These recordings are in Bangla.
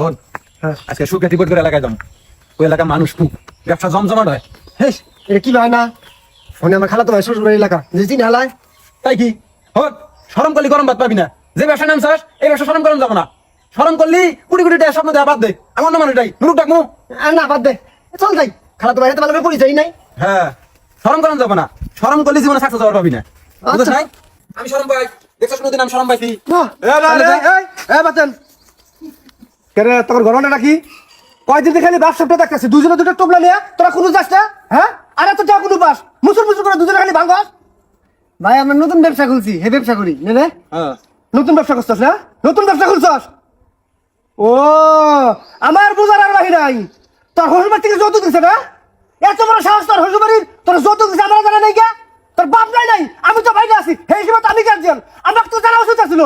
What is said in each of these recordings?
শোন। আজকে সুখে টিপট করে এলাকায় যাম। ওই এলাকার মানুষ খুব। ব্যবসা জমজমাট হয়। হেস। এটা কি হয় না? ফোনে আমার খালা তো ভাই শ্বশুর এলাকা। যে হালায়। তাই কি? হন সরম করলি গরম বাদ পাবি না। যে ব্যবসা নাম চাস এই ব্যবসা সরম করম যাব না। সরম করলি কুড়ি কোটি টাকা স্বপ্ন দেওয়া বাদ দে। এমন না মানুষটাই নুরুক ডাকমু। না বাদ দে। চল যাই। খালা তো ভাই ভালো করে পরিচয় নাই। হ্যাঁ। সরম করম যাব না। সরম করলি জীবনে সাকসেস হওয়ার পাবি না। আমি সরম পাই। দেখছ শুনে আমি সরম পাইছি। এ বাতেন কেরে তোর ঘরনে নাকি? কয়দিন খালি বাপ সবটা দেখতেছি দুজনে দুটো টোপলা নিয়ে তোরা কোনো যাস না হ্যাঁ? আরে তো যা কোনো বাস মুসুর মুসুর করে দুজনে খালি ভাঙ্গস ভাই আমরা নতুন ব্যবসা খুলছি হে ব্যবসা করি নে রে হ্যাঁ। নতুন ব্যবসা করছস না? নতুন ব্যবসা খুলছস ও আমার বুঝার আর বাহি নাই। তোর হসুর বাড়ি থেকে যৌতুক দিছে না? এত বড় সাহস তোর হসুর বাড়ির তোর যৌতুক দিছে আমার জানা নাই কে? তোর বাপ নাই নাই? আমি তো বাইরে আছি সেই হিসেবে আমি গার্জিয়ান আমাকে তো জানা উচিত ছিল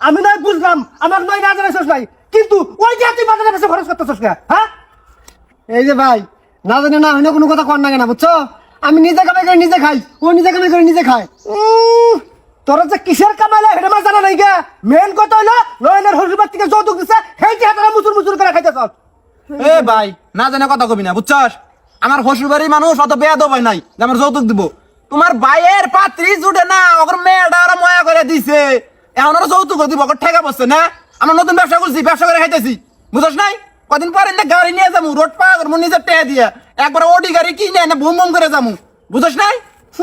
আমি নয় বুঝলাম আমার নয় না জানা শেষ নাই। কিন্তু ওই যে তুই বাজারে বেশি খরচ করতেছিস হ্যাঁ? এই যে ভাই, না জানে না হইলে কোনো কথা কর না কেন, বুঝছ? আমি নিজে কামাই করে নিজে খাই, ও নিজে কামাই করে নিজে খায়। তোরা যে কিসের কামাইলে এটা আমার জানা নাই গে। মেন কথা হইল, নয়নের হরিবার থেকে যৌতুক দিছে সেইটি হাতারা মুচুর মুচুর করে খাইতে চল এ ভাই, না জানে কথা কবি না, বুঝছস? আমার শ্বশুর বাড়ির মানুষ অত বেয়াদ ভাই নাই যে আমার যৌতুক দিব। তোমার ভাইয়ের পাত্রী জুটে না, ওর মেয়েটা ওরা ময়া করে দিছে। এখন ওরা যৌতুক দিব, ওকে ঠেকা বসছে, না? আমরা নতুন ব্যবসা করছি ব্যবসা করে খাইতেছি। বুঝছ নাই? কদিন পরে না গাড়ি নিয়ে যাব রোড পা করব নিজের টেয়া দিয়ে। একবার ওডি গাড়ি কিনে এনে বুম বুম করে যাব। বুঝছ নাই?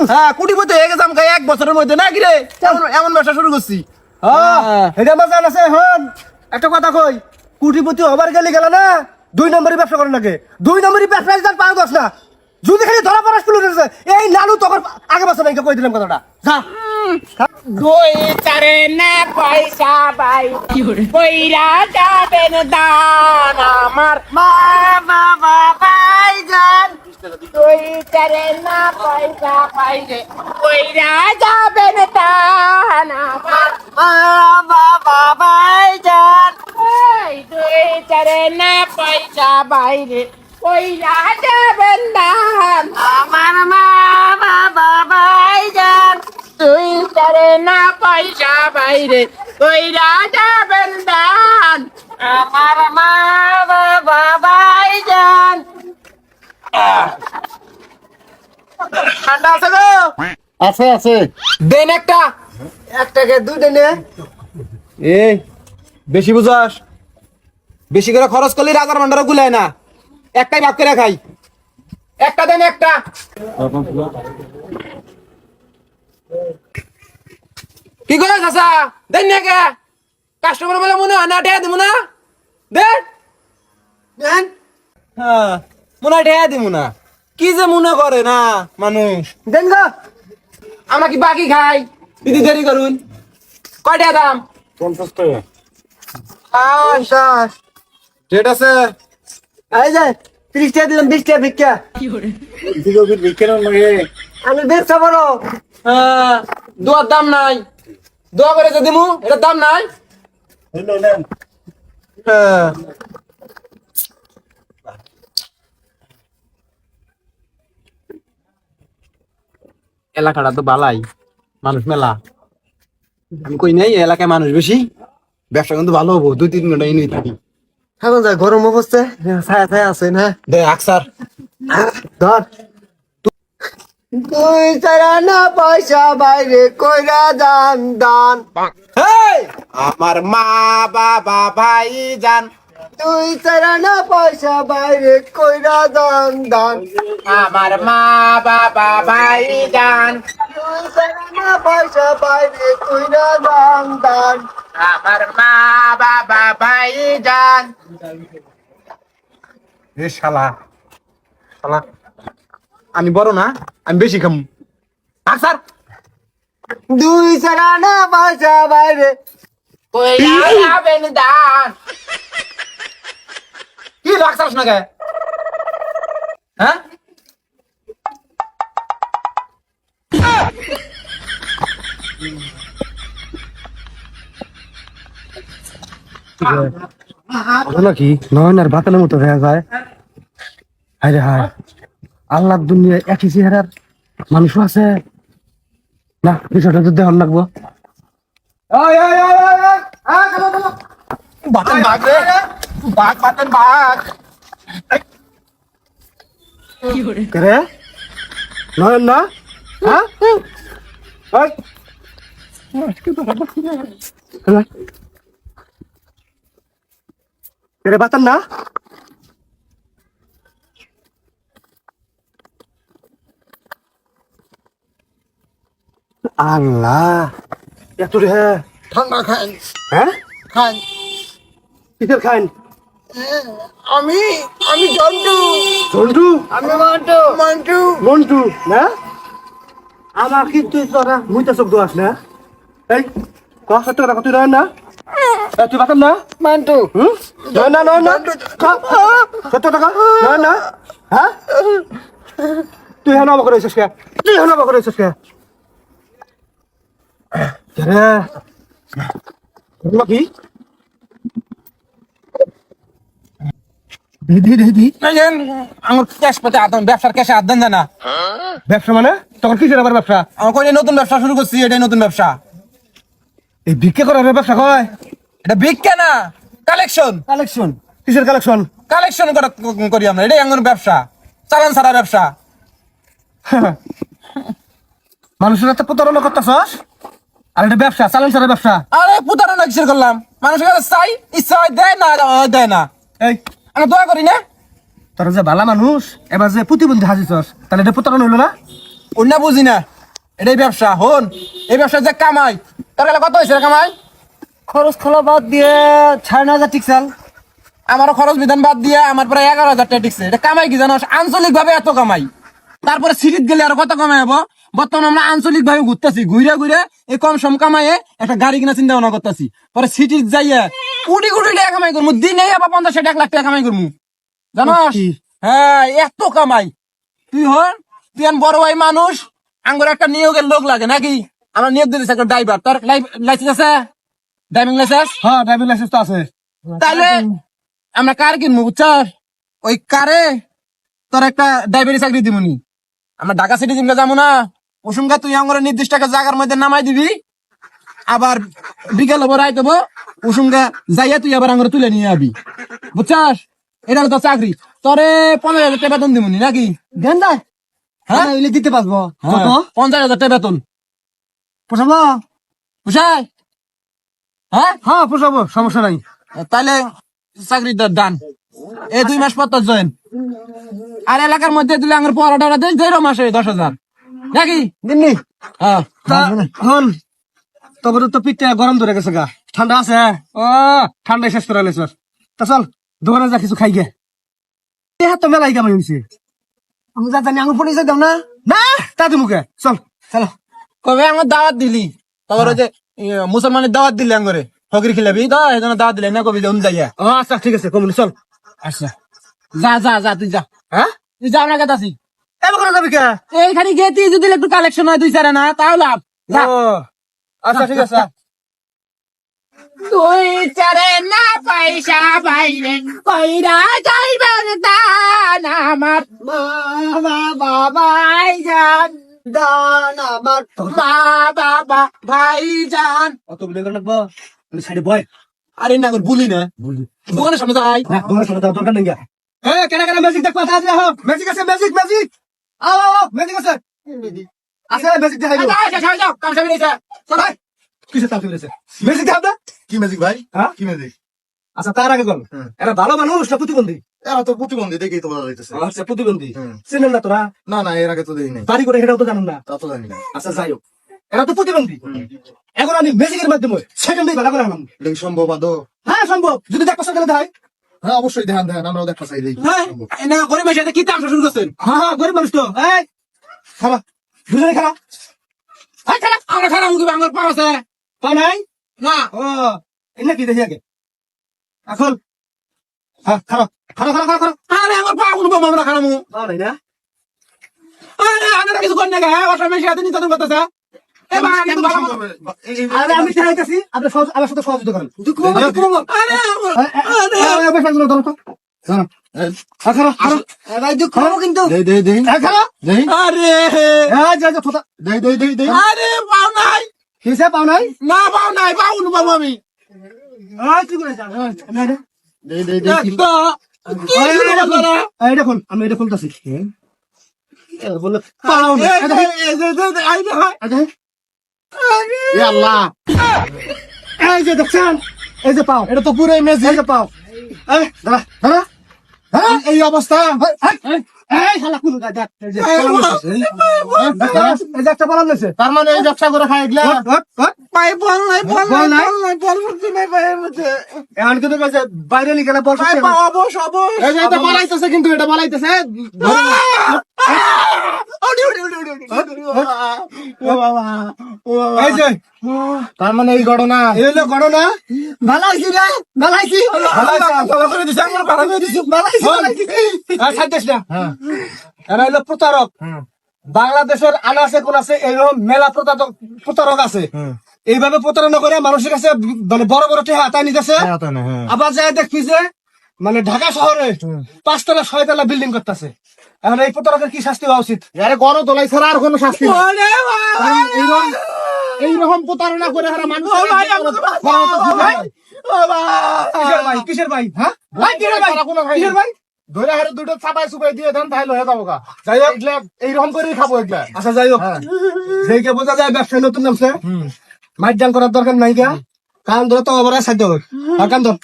হ্যাঁ কুটি পতি হয়ে গেছে আমাকে এক বছরের মধ্যে না কিরে এমন- ব্যবসা শুরু করছি। হ্যাঁ। এটা আছে হন একটা কথা কই কুটিপতি হবার গেলে গেল না দুই নম্বরই ব্যবসা করেন লাগে দুই নম্বরই ব্যবসা যার পাও দশ না। যদি খালি ধরা পুলো এই লালু তখন আগে বছর কই দিলাম কথাটা? যা। দুই চারে না পয়সা বাই। কইরা যাবেন দান আমার মা বাবা ভাই যান। দুই চারে না পয়সা পাইলে কইরা যাবেন দান আমার মা বাবা ভাই যান দুই চারে পয়সা বাইরে কইরা যাবেন দান পয়সা বাইরে কইরা যাবেন দান আমার মা বাবা ভাই যান ঠান্ডা আছে গো আছে আছে দেন একটা একটাকে দুইটা নে এই বেশি বুঝাস বেশি করে খরচ করলে রাজার ভান্ডারও গুলায় না একটাই ভাগ করে খাই একটা দেন একটা কি করে চাচা? দেন না কে কাস্টমার বলে মনে হয় না টেয়া দিব না? দেন। হ্যাঁ মনে হয় টেয়া দিব না। কি যে মনে করে না মানুষ। দেন গো। আমরা কি বাকি খাই? দিদি দেরি করুন। কয়টা দাম? পঞ্চাশ রেট আছে? এই যে ত্রিশ টাকা দিলাম বিশ টাকা ভিক্ষা। ভিক্ষা আমি বেশ বড়। হ্যাঁ দোয়ার দাম নাই। দোয়া করে যদি মু এটার দাম নাই। হ্যাঁ। এলাকাটা তো বালাই মানুষ মেলা। আমি কই নাই এলাকায় মানুষ বেশি ব্যবসা কিন্তু ভালো হব দুই তিন ঘণ্টা এনে থাকি। এখন যা গরম অবস্থা। ছায়া ছায়া আছে না? দে আকসার। ধর। দুই চারা না পয়সা বাইরে কইরা দান। দান! আমার মা বাবা ভাই জান দুই চারা না পয়সা বাইরে কইরা দান দান। আমার মা বাবা ভাই যান। দুই চারা না পয়সা বাইরে কইরা দান দান। আমার মা বাবা ভাই যান। এ শালা শালা। আমি বড় না আমি বেশি খাম। আকসার দুই চারা না পয়সা বাইরে। কইরা যাবেন দান। কি আকসার না কে? হ্যাঁ? নাকি নয় আর বাতানের মতো হয়ে যায়। হায় রে হায়। আল্লাহ দুনিয়া একই চেহারার মানুষও আছে। না বিষয়টা তো দেখান লাগবো। নয়ন না? হ্যাঁ? বাতান না? আল্লাহ। এত রে ঠান্ডা খান হ্যাঁ? খান কিসের খান আমি আমি জন্টু। ঝন্টু আমি মন্টু। মন্টু। মন্টু না? আমার কিন্তু তোরা মুইতা চোখ দোয়াস না? এই কথা তুই নয় না। তুই বাতাম না? মন্টু। হুম? না নয় না। ক, সত্য কথা নয় না। হ্যাঁ? তুই হেন অবাক রয়েছিস কে? তুই হেন অবাক রয়েছিস কে? কি? দি দি দি দি আমার ক্যাশ পাতে আদান ব্যবসার ক্যাশে আদান জানা ব্যবসা মানে? তখন কিসের আবার ব্যবসা? আমার কই নতুন ব্যবসা শুরু করছি এটাই নতুন ব্যবসা। এই ভিক্ষে করার ব্যবসা কয়? এটা ভিক্ষা না কালেকশন। কালেকশন। কিসের কালেকশন? কালেকশন করা করি আমরা এটাই আমার ব্যবসা চালান সারা ব্যবসা। মানুষের হাতে প্রতারণা করতেছস? আর এটা ব্যবসা চালান সারা ব্যবসা। আরে প্রতারণা কিসের করলাম। মানুষের কাছে চাই ইচ্ছা হয় দেয় না দেয় না। এই। আমি দোয়া করি না। তোরা যে ভালা মানুষ এবার যে প্রতিবন্ধী হাজিছস তাহলে এটা প্রতারণা হইল না? অন্য বুঝি না। এটাই ব্যবসা হন। এই ব্যবসা যে কামাই। তার কাছে কত হয়েছে কামাই? খরচ খোলা বাদ দিয়ে ছয় হাজার টিকসাল আমারও খরচ বিধান বাদ দিয়ে আমার প্রায় এগারো হাজার টাকা টিকছে। এটা কামাই কি জানো আঞ্চলিক ভাবে এত কামাই। তারপরে সিটিত গেলে আর কত কামাই হব? বর্তমানে আমরা আঞ্চলিক ভাবে ঘুরতেছি। ঘুরে ঘুরে এই কম সম কামাইয়ে একটা গাড়ি কিনা চিন্তা ভাবনা করতেছি। পরে সিটিত যাইয়া কোটি কোটি টাকা কামাই করব দিনে আবার পঞ্চাশ ষাট এক লাখ টাকা কামাই করব জানো? হ্যাঁ এত কামাই। তুই হন তুই বড় ভাই মানুষ। আঙ্গুর একটা নিয়োগের লোক লাগে নাকি? আমরা নিয়োগ দিতেছি একটা ড্রাইভার তোর লাইসেন্স আছে? ড্রাইভিং লাইসেন্স হ্যাঁ ড্রাইভিং লাইসেন্স তো আছে। তাহলে আমরা কার কিনবো বুঝছাস? ওই কারে তোর একটা ড্রাইভারি চাকরি দিবনি আমরা ঢাকা সিটি জিমকে যাব না। ওসুমকা তুই আমার নির্দিষ্ট একটা জায়গার মধ্যে নামাই দিবি। আবার বিকেল হব রাইত হব ওসুমকা যাইয়া তুই আবার আঙুরে তুলে নিয়ে আবি। বুঝছাস? এটা তোর চাকরি। তরে পনেরো হাজার টাকা বেতন দিবনি নাকি? দেন দা? হ্যাঁ? হ্যাঁ দিতে পারব। হ্যাঁ, পঞ্চাশ হাজার টাকা বেতন। পোষাবো? বুঝাই হ্যাঁ? হ্যাঁ পোষাবো সমস্যা নাই। তাহলে চাকরির ডান। এই দুই মাস পর তোর জয়েন। আর এলাকার মধ্যে দিলে আমার পড়াটা দেশ দেড় মাসে দশ হাজার। নাকি? দিননি হ্যাঁ। তা হন তবে তো পিঠটা গরম ধরে গেছে গা। ঠান্ডা আছে ও ঠান্ডা শেষ করে লেছ তা চল দোকানে যা কিছু খাই গে হাত তো মেলাই কামাই হয়েছে আমি যা জানি আঙুর পরিচয় দাও না। না তাতে মুখে। চল চলো। কবে আমার দাওয়াত দিলি? তারপর যে মুসলমানের দাওয়াত দিলি আঙ্গরে। ফকির খিলাবি তো এই জন্য দাওয়াত দিলে না কবি যাইয়া ও আচ্ছা ঠিক আছে কমলি চল। আচ্ছা। যা যা যা তুই যা। হ্যাঁ? তুই যা না কেতাছি এবার করে যাবি কে? এইখানে গিয়ে তুই যদি একটু কালেকশন হয় দুই চারে না তাও লাভ। আচ্ছা ঠিক আছে। তুই চারে না পয়সা পাইলে কইরা যাইবার দান আমার। মা বাবাই যান দান আমার। মা বাবা ভাই যান অত বিলে রাখব? সাইডে বয়। আরে না বলি না। দোকানের সামনে যাই। না তোমার সাথে যাওয়ার দরকার নেই এ কেনা কেনা ম্যাজিক দেখ পাতা আছে হো ম্যাজিক আছে ম্যাজিক ম্যাজিক আও আও আও, ম্যাজিক আছে। আছে ম্যাজিক দেখাই দিও যাও, যাও, যাও, কাম সামনে এসে। চলাই কিসে তাল তুলেছে ম্যাজিক দেখাব না কি ম্যাজিক ভাই? হ্যাঁ? কি ম্যাজিক আচ্ছা তার আগে বল। এরা ভালো মানুষ না প্রতিবন্ধী? এরা তো প্রতিবন্ধী দেখেই তো বলা যাইতেছে। আচ্ছা প্রতিবন্ধী। হুম। না তোরা? না না এর আগে তো দেই নাই বাড়ি করে সেটাও তো জানেন না। তা তো জানি না। আচ্ছা যাই হোক। এরা তো প্রতিবন্ধী। এখন আমি ম্যাজিকের মাধ্যমে সেকেন্ডেই ভালো করে আনলাম। সম্ভব আদৌ? হ্যাঁ সম্ভব। যদি দেখ পছন্দ দেখাই। হ্যাঁ অবশ্যই ধ্যান ধ্যান আমরাও দেখা চাই দেখি। হ্যাঁ এনে গরিব সাথে কি তামসা শুরু করছেন হ্যাঁ হ্যাঁ গরিব মানুষ তো এই। খাবা। দুজনে খাবা। হ্যাঁ খারাপ আমরা খারাপ মুখে আমার পাওয়া আছে। পা নাই? না। ও এনে কি দেখি আগে? এখন হ্যাঁ খারাপ খারাপ খারাপ খারাপ আরে আমার পা কোনো বাবা আমরা খারাপ পা না? আরে কিছু করি না ওটা মেশে হাতে নিতে করতেছে। আমি চাইতেছি আপনি আমার সাথে সহযোগিতা করেন দুঃখ পাও নাই না পাও নাই পাও নি আমি দেখুন আমি এটা খুলতেছি বলে পাও না এ আল্লাহ। এই যে দেখছেন এই যে পাও এটা তো পুরো মেজি এই যে পাও। এই দাঁড়া দাঁড়া। হ্যাঁ? এই অবস্থা। এই শালা কুলু দেখ এই যে পালান হইছে। এই যে একটা পালান তার মানে এই ব্যবসা করে খাই বুঝে এখন কিন্তু বাইরে নিয়ে গেলে বল পাই করতে পা হবে। অবশ অবশ। এই যে এটা বানাইতেছে কিন্তু এটা যে তার মানে এই ঘটনা এই হলো ঘটনা ভালাইছি রে ভালাইছি ভালো করে দিছে আমার ভালো করে দিছে ভালাইছি ভালাইছি আর ছাড়তেছ না হ্যাঁ এরা হলো প্রতারক বাংলাদেশের আনাচে কোন আছে এইরকম মেলা প্রতারক প্রতারক আছে এইভাবে প্রতারণা করে মানুষের কাছে মানে বড় বড় টেহা হাতায় নিতেছে হ্যাঁ আবার যায় দেখবি যে মানে ঢাকা শহরে পাঁচতলা ছয়তলা বিল্ডিং করতেছে এখন এই প্রতারকের কি শাস্তি হওয়া উচিত আরে গণ তোলাই ছাড়া আর কোনো শাস্তি এইরকম প্রতারণা করে হারা মানুষ কিসের ভাই কিসের ভাই হ্যাঁ ভাই ভাই কিসের ভাই ধরে হারে দুটো চাপাই চুপাই দিয়ে দেন তাহলে হয়ে যাব যাই হোক এগুলা এইরকম করেই খাব এগুলা আচ্ছা যাই হোক হ্যাঁ। যেইকে বোঝা যায় ব্যবসায় নতুন নামছে মাইট ডাল করার দরকার নাই গা কান ধরে তো আবার সাধ্য হোক কান ধর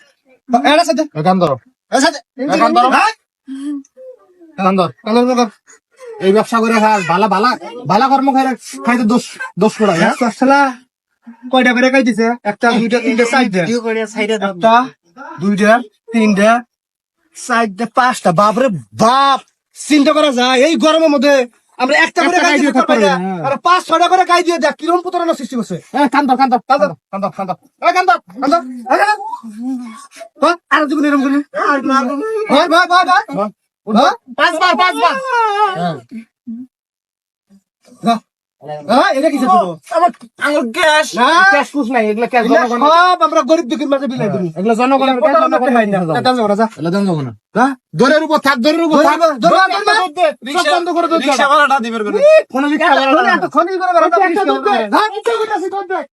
এটা সাধ্য এখান ধরো এটা ধরো এই ব্যবসা করে খাস ভালা ভালা ভালা কর্ম খাইলে খাইতে দোষ দোষ করা হ্যাঁ? কয়টা করে কাই দিছে একটা দুইটা তিনটা চারটা? একটা দুইটা তিনটা চারটা পাঁচটা। বাপরে বাপ! চিন্তা করা যায় এই গরমের মধ্যে আমরা একটা করে কাই দিয়ে থাকতে পারি। আর পাঁচ ছয়টা করে কাই দিয়ে দেখ কীরকম প্রতারণা সৃষ্টি করছে। এ কান ধর কান ধর কান ধর কান ধর কান ধর এ কান ধর আন্দা, আরে, আর দুগুণ এরকম করে। ভাই ভাই ভাই ভাই হ্যাঁ? পাঁচবার পাঁচবার। হ্যাঁ, জনগণ হ্যাঁ? দরের উপর থাক দরের উপর থাক।